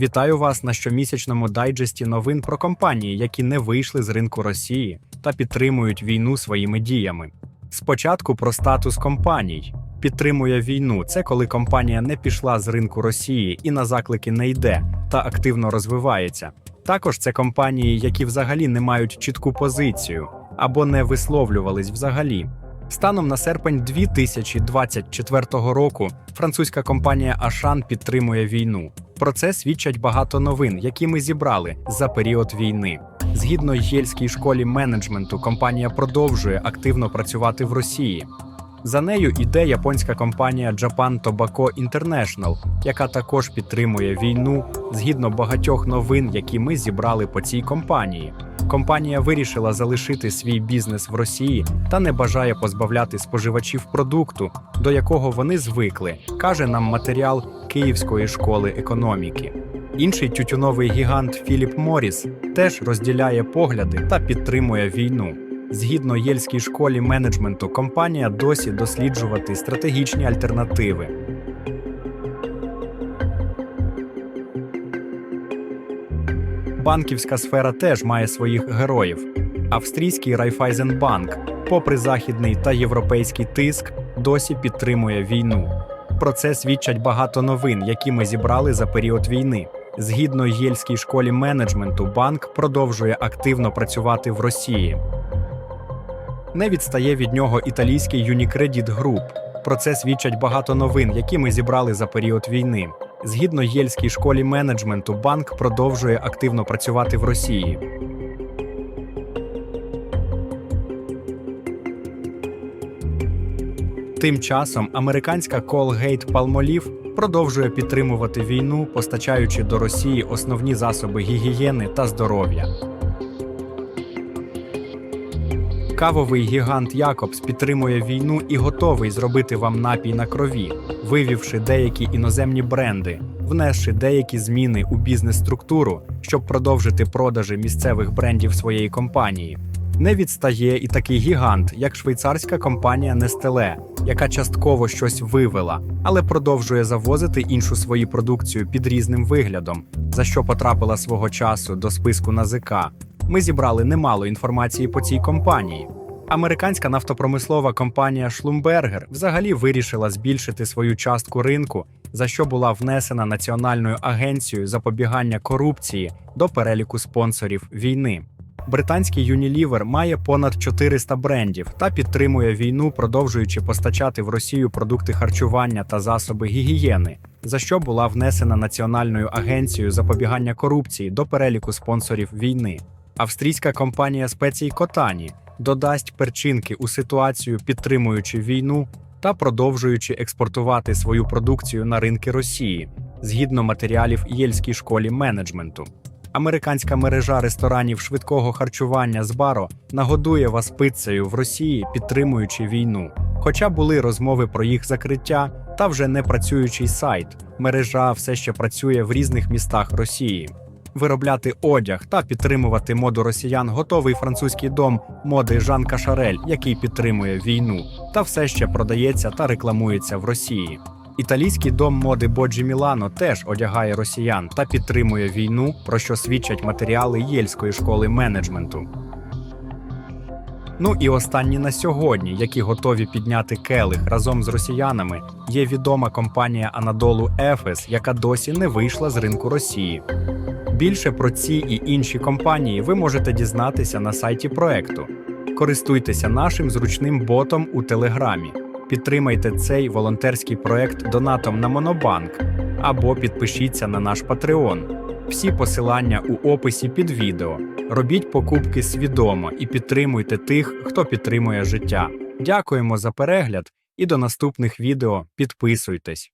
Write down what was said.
Вітаю вас на щомісячному дайджесті новин про компанії, які не вийшли з ринку Росії та підтримують війну своїми діями. Спочатку про статус компаній. Підтримує війну це коли компанія не пішла з ринку Росії і на заклики не йде та активно розвивається. Також це компанії, які взагалі не мають чітку позицію або не висловлювались взагалі. Станом на серпень 2024 року французька компанія Ашан підтримує війну. Про це свідчать багато новин, які ми зібрали за період війни. Згідно Єльській школі менеджменту, компанія продовжує активно працювати в Росії. За нею іде японська компанія Japan Tobacco International, яка також підтримує війну згідно багатьох новин, які ми зібрали по цій компанії. Компанія вирішила залишити свій бізнес в Росії та не бажає позбавляти споживачів продукту, до якого вони звикли, каже нам матеріал Київської школи економіки. Інший тютюновий гігант Філіп Моріс теж розділяє погляди та підтримує війну. Згідно Єльській школі менеджменту, компанія досі досліджувати стратегічні альтернативи. Банківська сфера теж має своїх героїв. Австрійський Райфайзенбанк, попри західний та європейський тиск, досі підтримує війну. Про це свідчать багато новин, які ми зібрали за період війни. Згідно Єльській школі менеджменту, банк продовжує активно працювати в Росії. Не відстає від нього італійський Unicredit Group. Про це свідчать багато новин, які ми зібрали за період війни. Згідно Єльській школі менеджменту, банк продовжує активно працювати в Росії. Тим часом американська Colgate Palmolive продовжує підтримувати війну, постачаючи до Росії основні засоби гігієни та здоров'я. Кавовий гігант Якобс підтримує війну і готовий зробити вам напій на крові, вивівши деякі іноземні бренди, внесши деякі зміни у бізнес-структуру, щоб продовжити продажі місцевих брендів своєї компанії. Не відстає і такий гігант, як швейцарська компанія Nestlé, яка частково щось вивела, але продовжує завозити іншу свою продукцію під різним виглядом, за що потрапила свого часу до списку НАЗК. Ми зібрали немало інформації по цій компанії. Американська нафтопромислова компанія Schlumberger взагалі вирішила збільшити свою частку ринку, за що була внесена Національною агенцією запобігання корупції до переліку спонсорів війни. Британський Unilever має понад 400 брендів та підтримує війну, продовжуючи постачати в Росію продукти харчування та засоби гігієни, за що була внесена Національною агенцією запобігання корупції до переліку спонсорів війни. Австрійська компанія спецій Котані додасть перчинки у ситуацію, підтримуючи війну та продовжуючи експортувати свою продукцію на ринки Росії згідно матеріалів Єльській школі менеджменту. Американська мережа ресторанів швидкого харчування з баро нагодує вас пицею в Росії, підтримуючи війну. Хоча були розмови про їх закриття та вже не працюючий сайт, мережа все ще працює в різних містах Росії. Виробляти одяг та підтримувати моду росіян готовий французький дом моди Жан Кашарель, який підтримує війну, та все ще продається та рекламується в Росії. Італійський дом моди Боджі Мілано теж одягає росіян та підтримує війну, про що свідчать матеріали Єльської школи менеджменту. Ну і останні на сьогодні, які готові підняти келих разом з росіянами, є відома компанія Анадолу Ефес, яка досі не вийшла з ринку Росії. Більше про ці і інші компанії ви можете дізнатися на сайті проекту. Користуйтеся нашим зручним ботом у Телеграмі. Підтримайте цей волонтерський проект донатом на Монобанк або підпишіться на наш Patreon. Всі посилання у описі під відео. Робіть покупки свідомо і підтримуйте тих, хто підтримує життя. Дякуємо за перегляд і до наступних відео. Підписуйтесь.